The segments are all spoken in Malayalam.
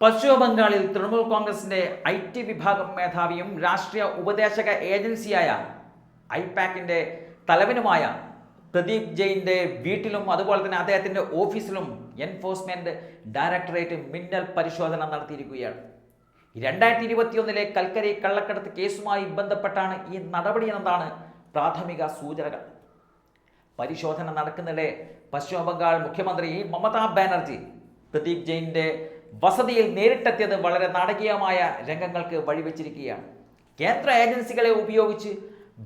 പശ്ചിമ ബംഗാളിൽ തൃണമൂൽ കോൺഗ്രസിന്റെ ഐ ടി വിഭാഗം മേധാവിയും രാഷ്ട്രീയ ഉപദേശക ഏജൻസിയായ ഐപാക്കിന്റെ തലവനുമായ പ്രദീപ് ജെയിന്റെ വീട്ടിലും അതുപോലെ തന്നെ അദ്ദേഹത്തിന്റെ ഓഫീസിലും എൻഫോഴ്സ്മെന്റ് ഡയറക്ടറേറ്റ് മിന്നൽ പരിശോധന നടത്തിയിരിക്കുകയാണ്. രണ്ടായിരത്തി ഇരുപത്തിയൊന്നിലെ കൽക്കരി കള്ളക്കടത്ത് കേസുമായി ബന്ധപ്പെട്ടാണ് ഈ നടപടിയെന്നതാണ് പ്രാഥമിക സൂചനകൾ. പരിശോധന നടക്കുന്നിടെ പശ്ചിമ ബംഗാൾ മുഖ്യമന്ത്രി മമതാ ബാനർജി പ്രദീപ് ജെയിന്റെ വസതിയിൽ നേരിട്ടെത്തിയത് വളരെ നാടകീയമായ രംഗങ്ങൾക്ക് വഴിവെച്ചിരിക്കുകയാണ്. കേന്ദ്ര ഏജൻസികളെ ഉപയോഗിച്ച്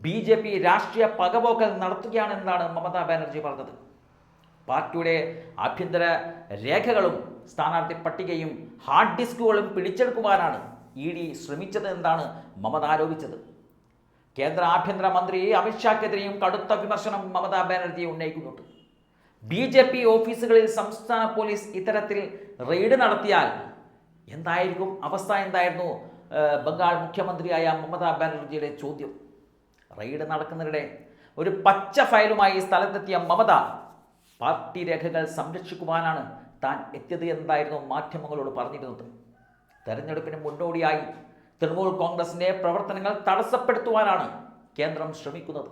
ബി ജെ പി രാഷ്ട്രീയ പകപോക്കൽ നടത്തുകയാണെന്നാണ് മമതാ ബാനർജി പറഞ്ഞത്. പാർട്ടിയുടെ ആഭ്യന്തര രേഖകളും സ്ഥാനാർത്ഥി പട്ടികയും ഹാർഡ് ഡിസ്കുകളും പിടിച്ചെടുക്കുവാനാണ് ഇ ഡി ശ്രമിച്ചത് എന്നാണ് മമത ആരോപിച്ചത്. കേന്ദ്ര ആഭ്യന്തര മന്ത്രി അമിത്ഷാക്കെതിരെയും കടുത്ത വിമർശനം മമതാ ബാനർജി ഉന്നയിക്കുന്നുണ്ട്. ബി ജെ പി ഓഫീസുകളിൽ സംസ്ഥാന പോലീസ് ഇത്തരത്തിൽ റെയ്ഡ് നടത്തിയാൽ എന്തായിരിക്കും? അവസ്ഥ എന്തായിരുന്നു? ബംഗാൾ മുഖ്യമന്ത്രിയായ മമതാ ബാനർജിയുടെ ചോദ്യം. റെയ്ഡ് നടക്കുന്നതിനിടെ ഒരു പച്ച ഫയലുമായി സ്ഥലത്തെത്തിയ മമത പാർട്ടി രേഖകൾ സംരക്ഷിക്കുവാനാണ് താൻ എത്തിയത് എന്തായിരുന്നു മാധ്യമങ്ങളോട് പറഞ്ഞിരുന്നത്. തെരഞ്ഞെടുപ്പിന് മുന്നോടിയായി തൃണമൂൽ കോൺഗ്രസിന്റെ പ്രവർത്തനങ്ങൾ തടസ്സപ്പെടുത്തുവാനാണ് കേന്ദ്രം ശ്രമിക്കുന്നത്.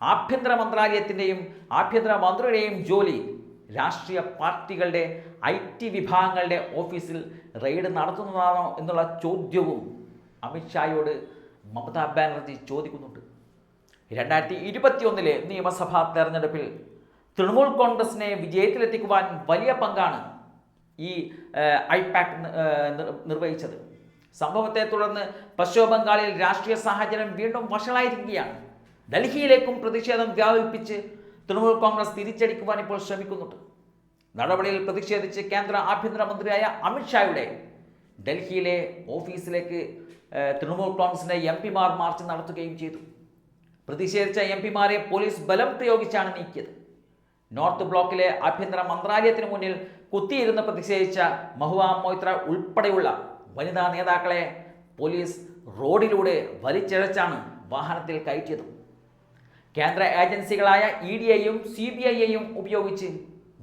ആഭ്യന്തര മന്ത്രാലയത്തിന്റെയും ആഭ്യന്തര മന്ത്രിയുടെയും ജോലി രാഷ്ട്രീയ പാർട്ടികളുടെ ഐ ടി വിഭാഗങ്ങളുടെ ഓഫീസിൽ റെയ്ഡ് നടത്തുന്നതാണോ എന്നുള്ള ചോദ്യവും അമിത്ഷായോട് മമതാ ബാനർജി ചോദിക്കുന്നുണ്ട്. രണ്ടായിരത്തി ഇരുപത്തിയൊന്നിലെ നിയമസഭാ തെരഞ്ഞെടുപ്പിൽ തൃണമൂൽ കോൺഗ്രസിനെ വിജയത്തിലെത്തിക്കുവാൻ വലിയ പങ്കാണ് ഈ ഐപാക് നിർവഹിച്ചത്. സംഭവത്തെ തുടർന്ന് പശ്ചിമ ബംഗാളിൽ രാഷ്ട്രീയ സാഹചര്യം വീണ്ടും വഷളായിരിക്കുകയാണ്. ഡൽഹിയിലേക്കും പ്രതിഷേധം വ്യാപിപ്പിച്ച് തൃണമൂൽ കോൺഗ്രസ് തിരിച്ചടിക്കുവാൻ ഇപ്പോൾ ശ്രമിക്കുന്നുണ്ട്. നടപടിയിൽ പ്രതിഷേധിച്ച് കേന്ദ്ര ആഭ്യന്തരമന്ത്രിയായ അമിത്ഷായുടെ ഡൽഹിയിലെ ഓഫീസിലേക്ക് തൃണമൂൽ കോൺഗ്രസിന്റെ എം പിമാർ മാർച്ച് നടത്തുകയും ചെയ്തു. പ്രതിഷേധിച്ച എം പിമാരെ പോലീസ് ബലം പ്രയോഗിച്ചാണ് നീക്കിയത്. നോർത്ത് ബ്ലോക്കിലെ ആഭ്യന്തര മന്ത്രാലയത്തിന് മുന്നിൽ കുത്തിയിരുന്ന് പ്രതിഷേധിച്ച മഹുവ മൊയ്ത്ര ഉൾപ്പെടെയുള്ള വനിതാ നേതാക്കളെ പോലീസ് റോഡിലൂടെ വലിച്ചിഴച്ചാണ് വാഹനത്തിൽ കയറ്റിയത്. കേന്ദ്ര ഏജൻസികളായ ഇ ഡി ഐയും സി ബി ഐയെയും ഉപയോഗിച്ച്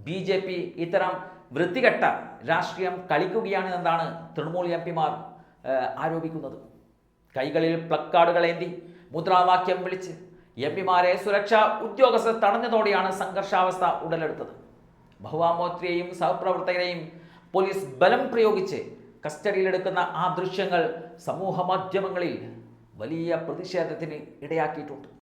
ബി ജെ പി ഇത്തരം വൃത്തികെട്ട രാഷ്ട്രീയം കളിക്കുകയാണ് എന്നാണ് തൃണമൂൽ എം പിമാർ ആരോപിക്കുന്നത്. കൈകളിൽ പ്ലക്കാർഡുകൾ ഏന്തി മുദ്രാവാക്യം വിളിച്ച് എം പിമാരെ സുരക്ഷാ ഉദ്യോഗസ്ഥർ തടഞ്ഞതോടെയാണ് സംഘർഷാവസ്ഥ ഉടലെടുത്തത്. ഭവാമോത്രിയെയും സഹപ്രവർത്തകരെയും പോലീസ് ബലം പ്രയോഗിച്ച് കസ്റ്റഡിയിലെടുക്കുന്ന ആ ദൃശ്യങ്ങൾ സമൂഹ മാധ്യമങ്ങളിൽ വലിയ പ്രതിഷേധത്തിന് ഇടയാക്കിയിട്ടുണ്ട്.